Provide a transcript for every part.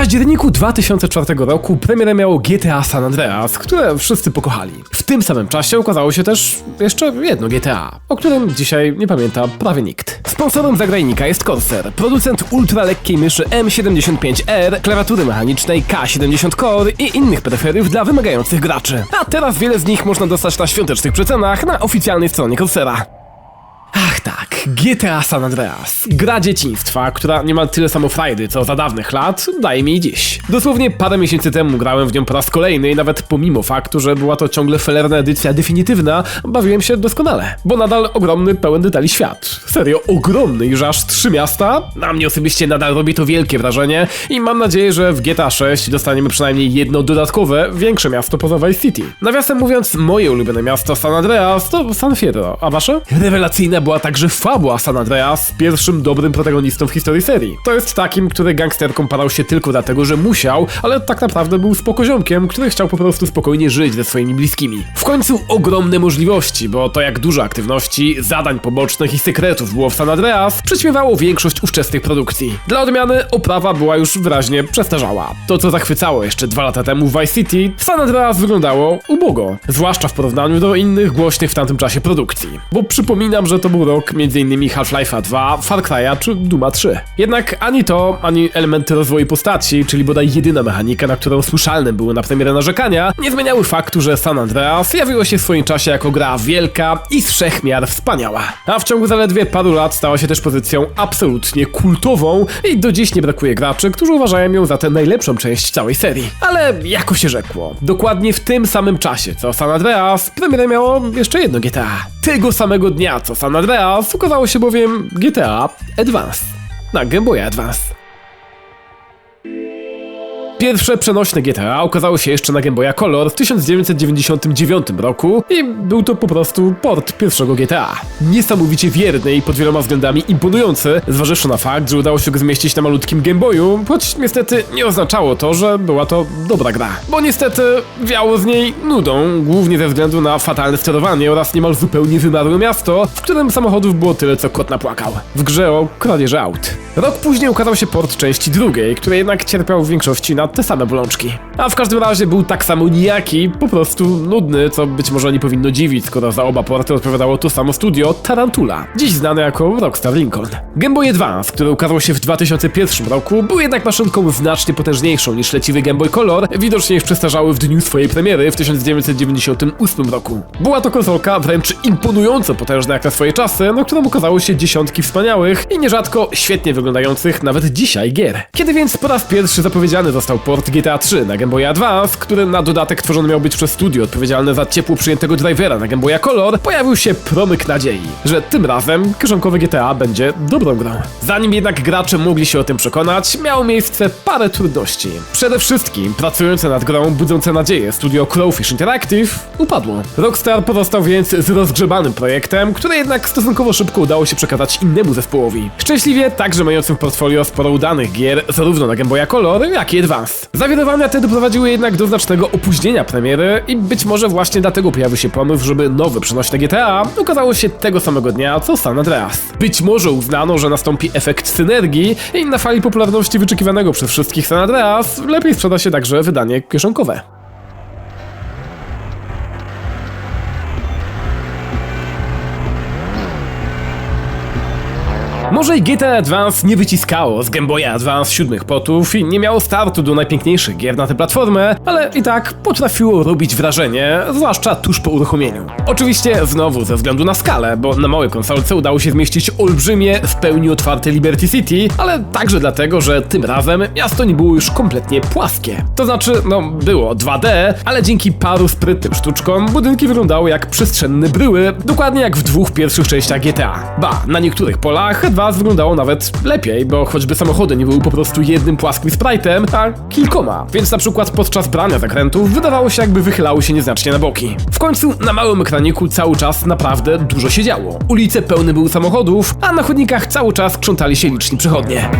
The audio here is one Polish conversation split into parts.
październiku 2004 roku premierę miało GTA San Andreas, które wszyscy pokochali. W tym samym czasie ukazało się też jeszcze jedno GTA, o którym dzisiaj nie pamięta prawie nikt. Sponsorem zagrajnika jest Corsair, producent ultralekkiej myszy M75R, klawiatury mechanicznej K70 Core i innych peryferiów dla wymagających graczy. A teraz wiele z nich można dostać na świątecznych przecenach na oficjalnej stronie Corsera. Ach tak, GTA San Andreas. Gra dzieciństwa, która nie ma tyle samo frajdy, co za dawnych lat, daje mi dziś. Dosłownie parę miesięcy temu grałem w nią po raz kolejny i nawet pomimo faktu, że była to ciągle felerna edycja definitywna, bawiłem się doskonale. Bo nadal ogromny, pełen detali świat. Serio, ogromny, już aż trzy miasta. Na mnie osobiście nadal robi to wielkie wrażenie i mam nadzieję, że w GTA 6 dostaniemy przynajmniej jedno dodatkowe, większe miasto poza Vice City. Nawiasem mówiąc, moje ulubione miasto San Andreas to San Fierro, a wasze? Była także fabuła San Andreas, pierwszym dobrym protagonistą w historii serii. To jest takim, który gangsterkom padał się tylko dlatego, że musiał, ale tak naprawdę był spokoziomkiem, który chciał po prostu spokojnie żyć ze swoimi bliskimi. W końcu ogromne możliwości, bo to jak dużo aktywności, zadań pobocznych i sekretów było w San Andreas, przyćmiewało większość ówczesnych produkcji. Dla odmiany oprawa była już wyraźnie przestarzała. To, co zachwycało jeszcze dwa lata temu w Vice City, w San Andreas wyglądało ubogo, zwłaszcza w porównaniu do innych głośnych w tamtym czasie produkcji. Bo przypominam, że to był rok m.in. Half-Life'a 2, Far Cry'a czy Duma 3. Jednak ani to, ani elementy rozwoju postaci, czyli bodaj jedyna mechanika, na którą słyszalne były na premierę narzekania, nie zmieniały faktu, że San Andreas jawiło się w swoim czasie jako gra wielka i z wszechmiar wspaniała. A w ciągu zaledwie paru lat stała się też pozycją absolutnie kultową i do dziś nie brakuje graczy, którzy uważają ją za tę najlepszą część całej serii. Ale jako się rzekło, dokładnie w tym samym czasie co San Andreas, premierę miało jeszcze jedno GTA. Tego samego dnia co San Andreas ukazało się bowiem GTA Advance na Game Boy Advance. Pierwsze przenośne GTA ukazało się jeszcze na Game Boya Color w 1999 roku i był to po prostu port pierwszego GTA. Niesamowicie wierny i pod wieloma względami imponujący, zważywszy na fakt, że udało się go zmieścić na malutkim Game Boyu, choć niestety nie oznaczało to, że była to dobra gra. Bo niestety wiało z niej nudą, głównie ze względu na fatalne sterowanie oraz niemal zupełnie wymarłe miasto, w którym samochodów było tyle co kot napłakał. W grze o kradzieży aut. Rok później ukazał się port części drugiej, który jednak cierpiał w większości na te same bolączki. A w każdym razie był tak samo nijaki, po prostu nudny, co być może nie powinno dziwić, skoro za oba porty odpowiadało to samo studio Tarantula, dziś znane jako Rockstar Lincoln. Game Boy Advance, który ukazał się w 2001 roku, był jednak maszynką znacznie potężniejszą niż leciwy Game Boy Color, widocznie już przestarzały w dniu swojej premiery w 1998 roku. Była to konsolka wręcz imponująco potężna jak na swoje czasy, na którą ukazało się dziesiątki wspaniałych i nierzadko świetnie wyglądających nawet dzisiaj gier. Kiedy więc po raz pierwszy zapowiedziany został port GTA 3 na Game Boy Advance, który na dodatek tworzony miał być przez studio odpowiedzialne za ciepło przyjętego drivera na Game Boy Color, pojawił się promyk nadziei, że tym razem kieszonkowe GTA będzie dobrą grą. Zanim jednak gracze mogli się o tym przekonać, miało miejsce parę trudności. Przede wszystkim pracujące nad grą budzące nadzieję studio Crowfish Interactive upadło. Rockstar pozostał więc z rozgrzebanym projektem, który jednak stosunkowo szybko udało się przekazać innemu zespołowi. Szczęśliwie także mającym w portfolio sporo udanych gier, zarówno na Game Boy Color, jak i Advance. Zawirowania te doprowadziły jednak do znacznego opóźnienia premiery i być może właśnie dlatego pojawił się pomysł, żeby nowe przenośne GTA ukazało się tego samego dnia co San Andreas. Być może uznano, że nastąpi efekt synergii i na fali popularności wyczekiwanego przez wszystkich San Andreas lepiej sprzeda się także wydanie kieszonkowe. Może i GTA Advance nie wyciskało z Game Boy Advance siódmych potów i nie miało startu do najpiękniejszych gier na tę platformę, ale i tak potrafiło robić wrażenie, zwłaszcza tuż po uruchomieniu. Oczywiście znowu ze względu na skalę, bo na małej konsolce udało się zmieścić olbrzymie, w pełni otwarte Liberty City, ale także dlatego, że tym razem miasto nie było już kompletnie płaskie. To znaczy, no było 2D, ale dzięki paru sprytnym sztuczkom budynki wyglądały jak przestrzenne bryły, dokładnie jak w dwóch pierwszych częściach GTA. Ba, na niektórych polach Advance wyglądało nawet lepiej, bo choćby samochody nie były po prostu jednym płaskim sprite'em, a kilkoma. Więc na przykład podczas brania zakrętów wydawało się jakby wychylały się nieznacznie na boki. W końcu na małym ekraniku cały czas naprawdę dużo się działo. Ulice pełne były samochodów, a na chodnikach cały czas krzątali się liczni przechodnie.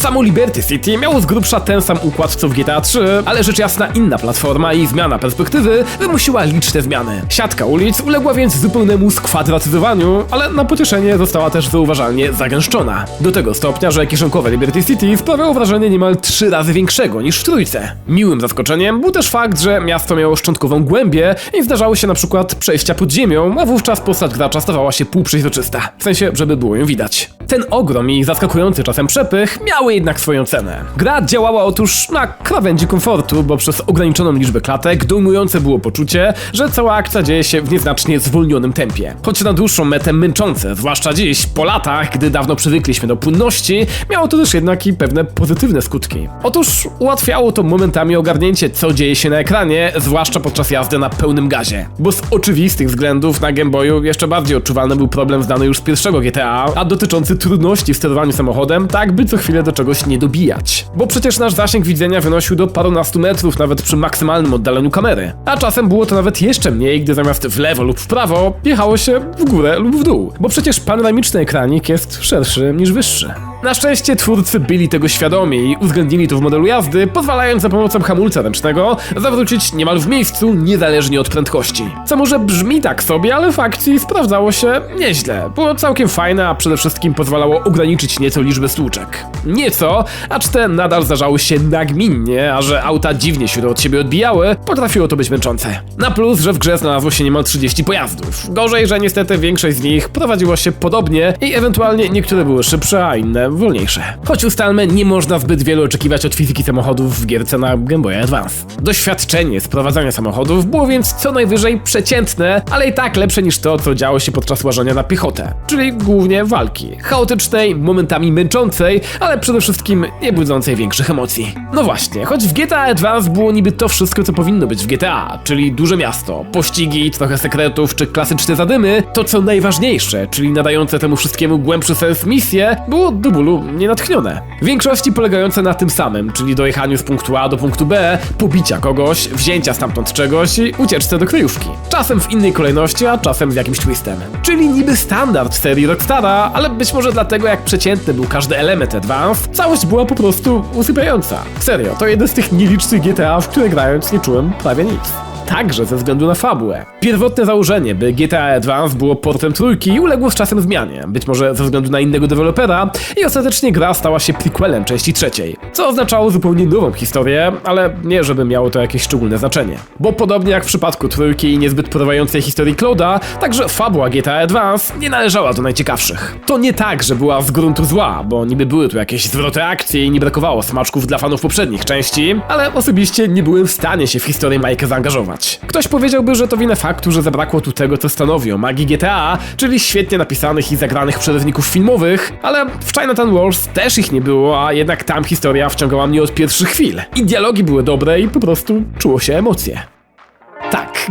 Samo Liberty City miało z grubsza ten sam układ co w GTA 3, ale rzecz jasna inna platforma i zmiana perspektywy wymusiła liczne zmiany. Siatka ulic uległa więc zupełnemu skwadratyzowaniu, ale na pocieszenie została też zauważalnie zagęszczona. Do tego stopnia, że kieszonkowe Liberty City sprawiało wrażenie niemal trzy razy większego niż w trójce. Miłym zaskoczeniem był też fakt, że miasto miało szczątkową głębię i zdarzały się na przykład przejścia pod ziemią, a wówczas postać gracza stawała się półprzeźroczysta. W sensie, żeby było ją widać. Ten ogrom i zaskakujący czasem przepych miały jednak swoją cenę. Gra działała otóż na krawędzi komfortu, bo przez ograniczoną liczbę klatek dojmujące było poczucie, że cała akcja dzieje się w nieznacznie zwolnionym tempie. Choć na dłuższą metę męczące, zwłaszcza dziś, po latach, gdy dawno przywykliśmy do płynności, miało to też jednak i pewne pozytywne skutki. Otóż ułatwiało to momentami ogarnięcie, co dzieje się na ekranie, zwłaszcza podczas jazdy na pełnym gazie. Bo z oczywistych względów na Game Boyu jeszcze bardziej odczuwalny był problem znany już z pierwszego GTA, a dotyczący trudności w sterowaniu samochodem, tak by co chwilę do czegoś nie dobijać. Bo przecież nasz zasięg widzenia wynosił do parunastu metrów nawet przy maksymalnym oddaleniu kamery. A czasem było to nawet jeszcze mniej, gdy zamiast w lewo lub w prawo jechało się w górę lub w dół. Bo przecież panoramiczny ekranik jest szerszy niż wyższy. Na szczęście twórcy byli tego świadomi i uwzględnili to w modelu jazdy, pozwalając za pomocą hamulca ręcznego zawrócić niemal w miejscu, niezależnie od prędkości. Co może brzmi tak sobie, ale w akcji sprawdzało się nieźle. Było całkiem fajne, a przede wszystkim pozwalało ograniczyć nieco liczbę stłuczek. Nieco, acz te nadal zdarzały się nagminnie, a że auta dziwnie się od siebie odbijały, potrafiło to być męczące. Na plus, że w grze znalazło się niemal 30 pojazdów. Gorzej, że niestety większość z nich prowadziła się podobnie i ewentualnie niektóre były szybsze, a inne wolniejsze. Choć ustalmy, nie można zbyt wiele oczekiwać od fizyki samochodów w gierce na Game Boy Advance. Doświadczenie sprowadzania samochodów było więc co najwyżej przeciętne, ale i tak lepsze niż to, co działo się podczas łażenia na piechotę, czyli głównie walki. Chaotycznej, momentami męczącej, ale przede wszystkim nie budzącej większych emocji. No właśnie, choć w GTA Advance było niby to wszystko, co powinno być w GTA, czyli duże miasto, pościgi, trochę sekretów czy klasyczne zadymy, to co najważniejsze, czyli nadające temu wszystkiemu głębszy sens misje, było do bólu nienatchnione. W większości polegające na tym samym, czyli dojechaniu z punktu A do punktu B, pobicia kogoś, wzięcia stamtąd czegoś i ucieczce do kryjówki. Czasem w innej kolejności, a czasem z jakimś twistem. Czyli niby standard serii Rockstara, ale być może dlatego jak przeciętny był każdy element Advance, całość była po prostu usypiająca. Serio, to jeden z tych nielicznych GTA, w które grając nie czułem prawie nic także ze względu na fabułę. Pierwotne założenie, by GTA Advance było portem trójki, uległo z czasem zmianie, być może ze względu na innego dewelopera i ostatecznie gra stała się prequelem części trzeciej, co oznaczało zupełnie nową historię, ale nie żeby miało to jakieś szczególne znaczenie. Bo podobnie jak w przypadku trójki i niezbyt porywającej historii Clouda, także fabuła GTA Advance nie należała do najciekawszych. To nie tak, że była z gruntu zła, bo niby były tu jakieś zwroty akcji i nie brakowało smaczków dla fanów poprzednich części, ale osobiście nie byłem w stanie się w historię Mike'a zaangażować. Ktoś powiedziałby, że to wina faktu, że zabrakło tu tego, co stanowi o magii GTA, czyli świetnie napisanych i zagranych przerywników filmowych, ale w Chinatown Wars też ich nie było, a jednak tam historia wciągała mnie od pierwszych chwil. I dialogi były dobre i po prostu czuło się emocje.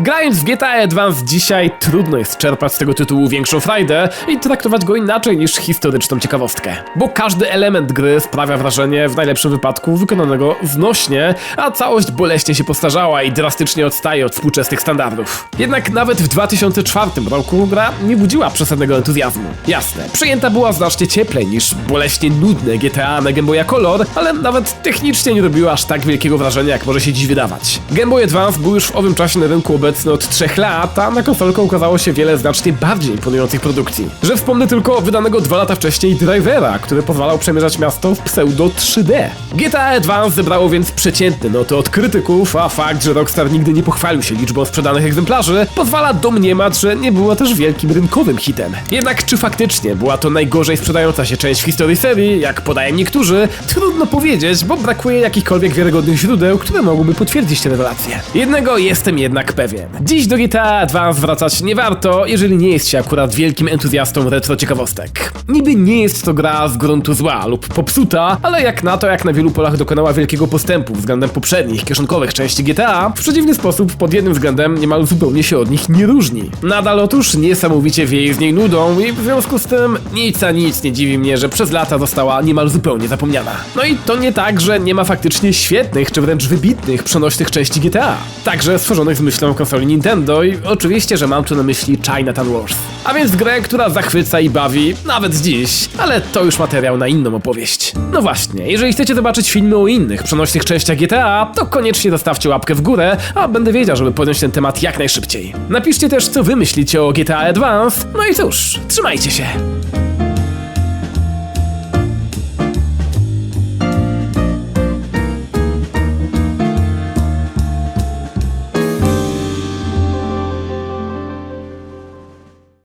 Grając w GTA Advance dzisiaj trudno jest czerpać z tego tytułu większą frajdę i traktować go inaczej niż historyczną ciekawostkę. Bo każdy element gry sprawia wrażenie, w najlepszym wypadku, wykonanego znośnie, a całość boleśnie się postarzała i drastycznie odstaje od współczesnych standardów. Jednak nawet w 2004 roku gra nie budziła przesadnego entuzjazmu. Jasne, przyjęta była znacznie cieplej niż boleśnie nudne GTA na Game Boya Color, ale nawet technicznie nie robiła aż tak wielkiego wrażenia, jak może się dziś wydawać. Game Boy Advance był już w owym czasie na rynku obecny od 3 lat, a na konsolkę ukazało się wiele znacznie bardziej imponujących produkcji. Że wspomnę tylko wydanego dwa lata wcześniej Drivera, który pozwalał przemierzać miasto w pseudo 3D. GTA Advance zebrało więc przeciętne noty od krytyków, a fakt, że Rockstar nigdy nie pochwalił się liczbą sprzedanych egzemplarzy, pozwala domniemać, że nie była też wielkim rynkowym hitem. Jednak czy faktycznie była to najgorzej sprzedająca się część w historii serii, jak podają niektórzy, trudno powiedzieć, bo brakuje jakichkolwiek wiarygodnych źródeł, które mogłyby potwierdzić te rewelacje. Jednego jestem jednak pewien. Dziś do GTA Advance wracać nie warto, jeżeli nie jest się akurat wielkim entuzjastą retro ciekawostek. Niby nie jest to gra z gruntu zła lub popsuta, ale jak na to, jak na wielu polach dokonała wielkiego postępu względem poprzednich, kieszonkowych części GTA, w przeciwny sposób pod jednym względem niemal zupełnie się od nich nie różni. Nadal otóż niesamowicie wieje z niej nudą i w związku z tym nic a nic nie dziwi mnie, że przez lata została niemal zupełnie zapomniana. No i to nie tak, że nie ma faktycznie świetnych czy wręcz wybitnych przenośnych części GTA. Także stworzonych z myślą konsoli Nintendo i oczywiście, że mam tu na myśli Chinatown Wars. A więc grę, która zachwyca i bawi, nawet dziś, ale to już materiał na inną opowieść. No właśnie, jeżeli chcecie zobaczyć filmy o innych przenośnych częściach GTA, to koniecznie zostawcie łapkę w górę, a będę wiedział, żeby podjąć ten temat jak najszybciej. Napiszcie też, co wy myślicie o GTA Advance, no i cóż, trzymajcie się!